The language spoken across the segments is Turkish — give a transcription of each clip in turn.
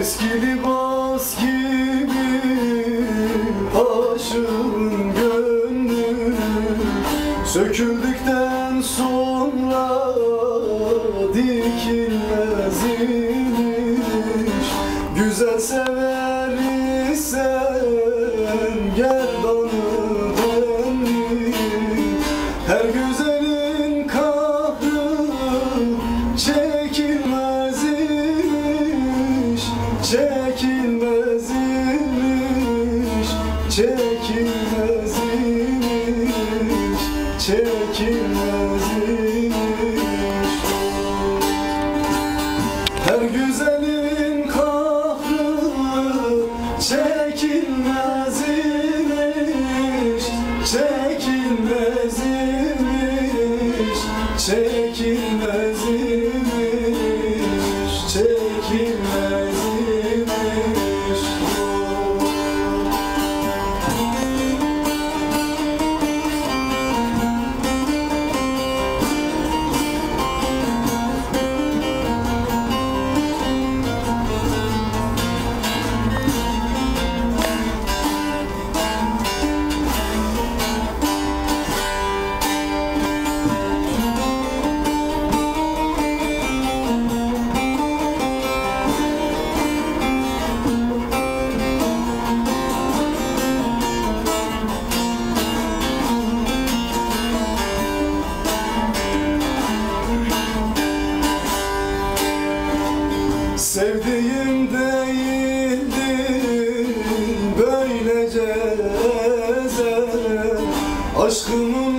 Eski libas gibi aşığın gönlü. Söküldükten sonra dikilmez imiş Güzel sever isen gerdanı Çekilmez imiş Çekilmez imiş Her güzelin kahrı çekilmez imiş Çekilmez Sevdiğim değildi böylece ezel Aşkımın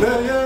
Meğer Polat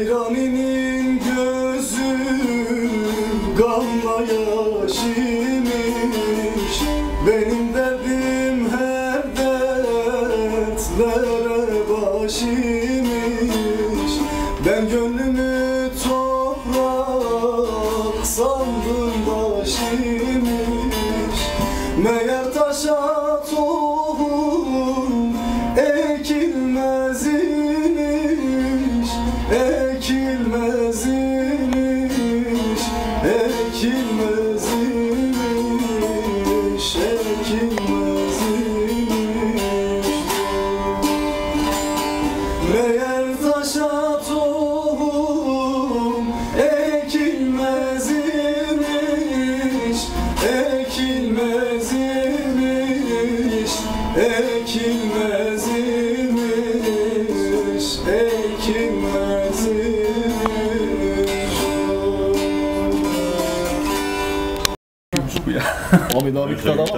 Seyrani'nin gözü gamla yaş imiş Benim derdim her dertlere baş imiş Ben gönlümü toprak sandım baş imiş Meğer Ekilmez imiş Ekilmez imiş Bu ya. Abi daha bir var.